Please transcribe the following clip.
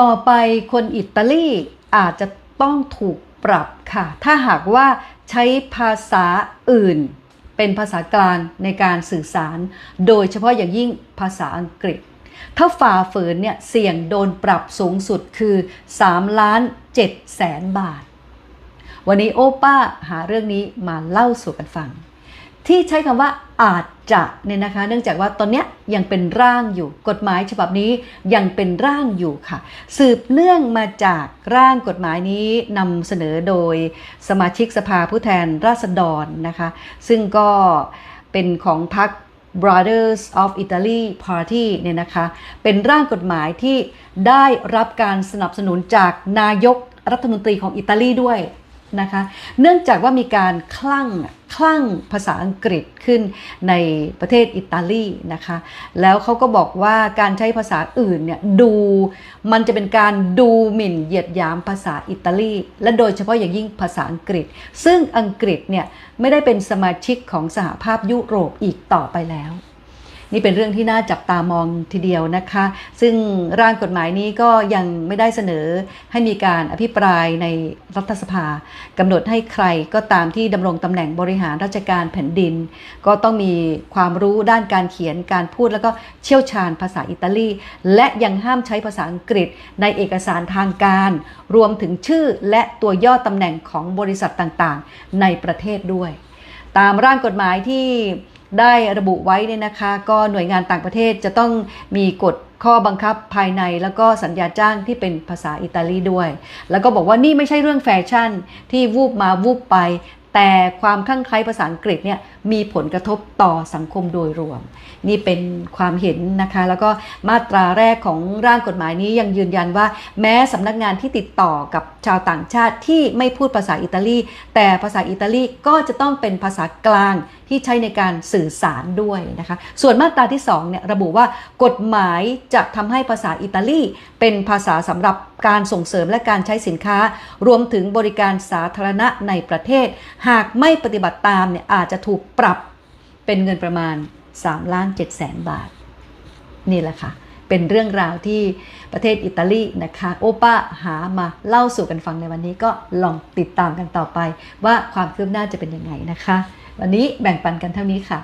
ต่อไปคนอิตาลีอาจจะต้องถูกปรับค่ะ ถ้าหากว่าใช้ภาษาอื่น เป็นภาษากลางในการสื่อสาร โดยเฉพาะอย่างยิ่งภาษาอังกฤษ ถ้าฝ่าฝืนเนี่ยเสี่ยงโดนปรับสูงสุดคือ3ล้าน7แสนบาท วันนี้โอป้าหาเรื่องนี้มาเล่าสู่กันฟัง ที่ใช้คำว่าอาจจะเนี่ยนะคะ เนื่องจากว่าตอนนี้ยังเป็นร่างอยู่ กฎหมายฉบับนี้ยังเป็นร่างอยู่ค่ะ สืบเนื่องมาจากร่างกฎหมายนี้นำเสนอโดยสมาชิกสภาผู้แทนราษฎรนะคะ ซึ่งก็เป็นของพรรค Brothers of Italy Party เนี่ยนะคะ เป็นร่างกฎหมายที่ได้รับการสนับสนุนจากนายกรัฐมนตรีของอิตาลีด้วย นะคะ เนื่องจากว่ามีการคลั่งคลั่งภาษาอังกฤษขึ้นในประเทศอิตาลีนะคะ แล้วเขาก็บอกว่าการใช้ภาษาอื่นเนี่ยดูมันจะเป็นการดูหมิ่นเหยียดหยามภาษาอิตาลี และโดยเฉพาะอย่างยิ่งภาษาอังกฤษ ซึ่งอังกฤษเนี่ยไม่ได้เป็นสมาชิกของสหภาพยุโรปอีกต่อไปแล้ว นี่เป็นเรื่องที่น่าจับตามองทีเดียวนะคะ ซึ่งร่างกฎหมายนี้ก็ยังไม่ได้เสนอให้มีการอภิปรายในรัฐสภากำหนดให้ใครก็ตามที่ดำรงตำแหน่งบริหารราชการแผ่นดิน ก็ต้องมีความรู้ด้านการเขียนการพูดแล้วก็เชี่ยวชาญภาษาอิตาลี และยังห้ามใช้ภาษาอังกฤษในเอกสารทางการ รวมถึงชื่อและตัวย่อตำแหน่งของบริษัทต่างๆ ในประเทศด้วย ตามร่างกฎหมายที่ ได้ระบุไว้เนี่ยนะคะ ก็หน่วยงานต่างประเทศจะต้องมีกฎข้อบังคับภายในแล้วก็สัญญาจ้างที่เป็นภาษาอิตาลีด้วย แล้วก็บอกว่านี่ไม่ใช่เรื่องแฟชั่นที่วูบมาวูบไป แต่ความคลั่งไคล้ภาษาอังกฤษเนี่ย มีผลกระทบต่อสังคมโดยรวม นี่เป็นความเห็นนะคะ แล้วก็มาตราแรกของร่างกฎหมายนี้ยังยืนยันว่า แม้สำนักงานที่ติดต่อกับชาวต่างชาติที่ไม่พูดภาษาอิตาลี แต่ภาษาอิตาลีก็จะต้องเป็นภาษากลางที่ใช้ในการสื่อสารด้วยนะคะ ส่วนมาตราที่2เนี่ยระบุว่ากฎหมายจะทำให้ภาษาอิตาลี เป็นภาษาสำหรับการส่งเสริมและการใช้สินค้า รวมถึงบริการสาธารณะในประเทศ หากไม่ปฏิบัติตามเนี่ยอาจจะถูกปรับเป็นเงินประมาณ3ล้าน7แสนบาท นี่แหละค่ะ เป็นเรื่องราวที่ประเทศอิตาลีนะคะ โอป้าหามาเล่าสู่กันฟังในวันนี้ก็ลองติดตามกันต่อไป ว่าความคืบหน้าจะเป็นยังไงนะคะ วันนี้แบ่งปันกันเท่านี้ค่ะ